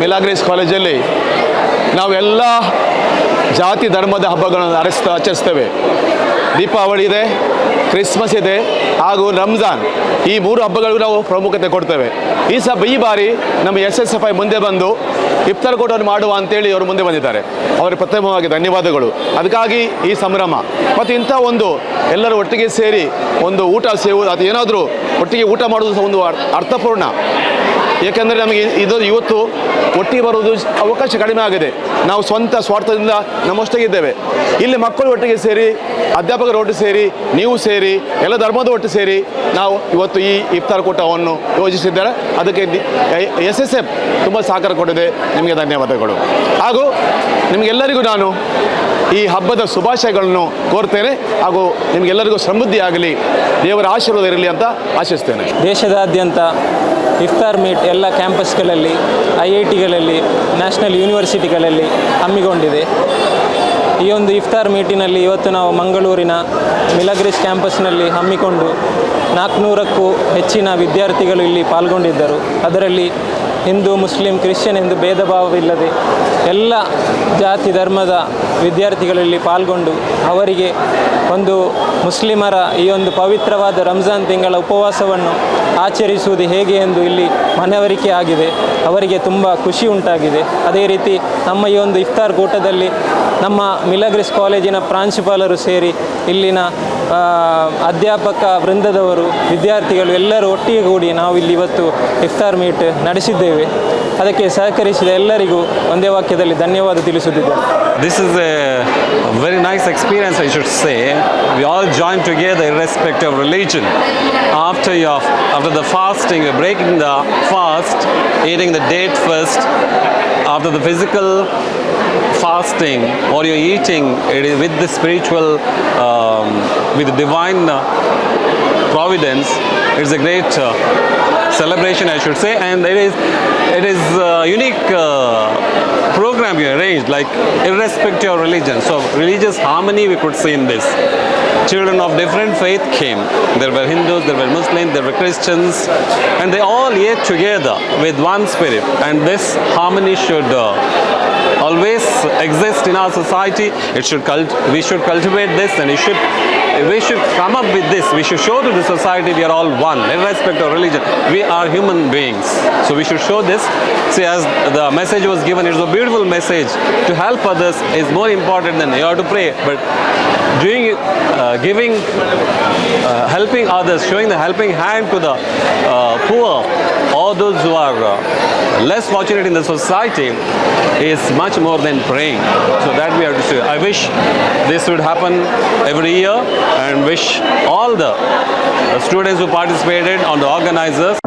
ಮಿಲಾಗ್ರೇಸ್ ಕಾಲೇಜಲ್ಲಿ ನಾವೆಲ್ಲ ಜಾತಿ ಧರ್ಮದ ಹಬ್ಬಗಳನ್ನು ಆರಿಸ್ತಾ ಆಚರಿಸ್ತೇವೆ. ದೀಪಾವಳಿ ಇದೆ, ಕ್ರಿಸ್ಮಸ್ ಇದೆ, ಹಾಗೂ ರಂಜಾನ್. ಈ ಮೂರು ಹಬ್ಬಗಳಿಗೂ ನಾವು ಪ್ರಾಮುಖ್ಯತೆ ಕೊಡ್ತೇವೆ. ಈ ಸಬ್ ಈ ಬಾರಿ ನಮ್ಮ ಎಸ್ ಎಸ್ ಎಫ್ ಐ ಮುಂದೆ ಬಂದು ಇಫ್ತಾರ್ ಕೂಟವನ್ನು ಮಾಡುವ ಅಂತೇಳಿ ಅವರು ಮುಂದೆ ಬಂದಿದ್ದಾರೆ. ಅವರಿಗೆ ಪ್ರಥಮವಾಗಿ ಧನ್ಯವಾದಗಳು. ಅದಕ್ಕಾಗಿ ಈ ಸಂಭ್ರಮ. ಮತ್ತು ಇಂಥ ಒಂದು ಎಲ್ಲರೂ ಒಟ್ಟಿಗೆ ಸೇರಿ ಒಂದು ಊಟ ಸೇವುದು, ಅದು ಏನಾದರೂ ಒಟ್ಟಿಗೆ ಊಟ ಸಹ ಒಂದು ಅರ್ಥಪೂರ್ಣ. ಏಕೆಂದರೆ ನಮಗೆ ಇದು ಇವತ್ತು ಒಟ್ಟಿಗೆ ಬರುವುದು ಅವಕಾಶ ಕಡಿಮೆ ಆಗಿದೆ. ನಾವು ಸ್ವಂತ ಸ್ವಾರ್ಥದಿಂದ ನಮ್ಮಷ್ಟಾಗಿದ್ದೇವೆ. ಇಲ್ಲಿ ಮಕ್ಕಳು ಒಟ್ಟಿಗೆ ಸೇರಿ, ಅಧ್ಯಾಪಕರ ಒಟ್ಟು ಸೇರಿ, ನೀವು ಸೇರಿ, ಎಲ್ಲ ಧರ್ಮದ ಒಟ್ಟು ಸೇರಿ ನಾವು ಇವತ್ತು ಈ ಇಫ್ತಾರ್ ಕೂಟವನ್ನು ಯೋಜಿಸಿದ್ದಾರೆ. ಅದಕ್ಕೆ ಎಸ್ ಎಸ್ ಎಫ್ ತುಂಬ ಸಹಕಾರ ಕೊಟ್ಟಿದೆ. ನಿಮಗೆ ಧನ್ಯವಾದಗಳು. ಹಾಗೂ ನಿಮಗೆಲ್ಲರಿಗೂ ನಾನು ಈ ಹಬ್ಬದ ಶುಭಾಶಯಗಳನ್ನು ಕೋರ್ತೇನೆ. ಹಾಗೂ ನಿಮಗೆಲ್ಲರಿಗೂ ಸಮೃದ್ಧಿ ಆಗಲಿ ದೇವರ ಆಶೀರ್ವಾದ ಇರಲಿ ಅಂತ ಆಶಿಸ್ತೇನೆ. ದೇಶದಾದ್ಯಂತ ಇಫ್ತಾರ್ ಮೀಟ್ ಎಲ್ಲ ಕ್ಯಾಂಪಸ್ಗಳಲ್ಲಿ, ಐ ಐ ಟಿಗಳಲ್ಲಿ, ನ್ಯಾಷನಲ್ ಯೂನಿವರ್ಸಿಟಿಗಳಲ್ಲಿ ಹಮ್ಮಿಕೊಂಡಿದೆ. ಈ ಒಂದು ಇಫ್ತಾರ್ ಮೀಟಿನಲ್ಲಿ ಇವತ್ತು ನಾವು ಮಂಗಳೂರಿನ ಮಿಲಗ್ರೀಸ್ ಕ್ಯಾಂಪಸ್ನಲ್ಲಿ ಹಮ್ಮಿಕೊಂಡು ನಾಲ್ಕುನೂರಕ್ಕೂ ಹೆಚ್ಚಿನ ವಿದ್ಯಾರ್ಥಿಗಳು ಇಲ್ಲಿ ಪಾಲ್ಗೊಂಡಿದ್ದರು. ಅದರಲ್ಲಿ ಹಿಂದೂ, ಮುಸ್ಲಿಂ, ಕ್ರಿಶ್ಚಿಯನ್ ಎಂದು ಭೇದ ಭಾವವಿಲ್ಲದೆ ಎಲ್ಲ ಜಾತಿ, ಧರ್ಮದ ವಿದ್ಯಾರ್ಥಿಗಳಲ್ಲಿ ಪಾಲ್ಗೊಂಡು ಅವರಿಗೆ ಒಂದು ಮುಸ್ಲಿಮರ ಈ ಒಂದು ಪವಿತ್ರವಾದ ರಂಜಾನ್ ತಿಂಗಳ ಉಪವಾಸವನ್ನು ಆಚರಿಸುವುದು ಹೇಗೆ ಎಂದು ಇಲ್ಲಿ ಮನವರಿಕೆ ಆಗಿದೆ. ಅವರಿಗೆ ತುಂಬ ಖುಷಿ ಉಂಟಾಗಿದೆ. ಅದೇ ರೀತಿ ನಮ್ಮ ಈ ಒಂದು ಇಫ್ತಾರ್ ಕೂಟದಲ್ಲಿ ನಮ್ಮ ಮಿಲಗ್ರಿಸ್ ಕಾಲೇಜಿನ ಪ್ರಾಂಶುಪಾಲರು ಸೇರಿ ಇಲ್ಲಿನ ಅಧ್ಯಾಪಕ ವೃಂದದವರು, ವಿದ್ಯಾರ್ಥಿಗಳು ಎಲ್ಲರೂ ಒಟ್ಟಿಗೆ ಕೂಡಿ ನಾವು ಇಲ್ಲಿ ಇವತ್ತು ಇಫ್ತಾರ್ ಮೀಟ್ ನಡೆಸಿದ್ದೇವೆ. ಅದಕ್ಕೆ ಸಹಕರಿಸಿದ ಎಲ್ಲರಿಗೂ ಒಂದೇ ವಾಕ್ಯದಲ್ಲಿ ಧನ್ಯವಾದ ತಿಳಿಸುತ್ತಿದ್ದೇನೆ. This is a very nice experience, I should say. We all join together, irrespective of religion. After your, after the fasting, you're breaking the fast, eating the date first. After the physical fasting, what you're eating, it is with the spiritual, um, with the divine uh, providence. It's a great uh, celebration, I should say, and it is it is a unique uh, program you arranged, like irrespective of religion. So religious harmony we could see in this. Children of different faith came. There were Hindus, there were Muslims, there were Christians, and they all ate together with one spirit. And this harmony should uh, always exist in our society. It should cult- we should cultivate this, and it should we should come up with this. We should show to the society we are all one, irrespective of religion. We are human beings, so we should show this. See, as the message was given, it is a beautiful message. To help others is more important than you have to pray, but doing, uh, giving, uh, helping others, showing the helping hand to the uh, poor, all those who are uh, less fortunate in the society, is much more than praying. So that we have to say. I wish this would happen every year and wish all the uh, students who participated on the organizers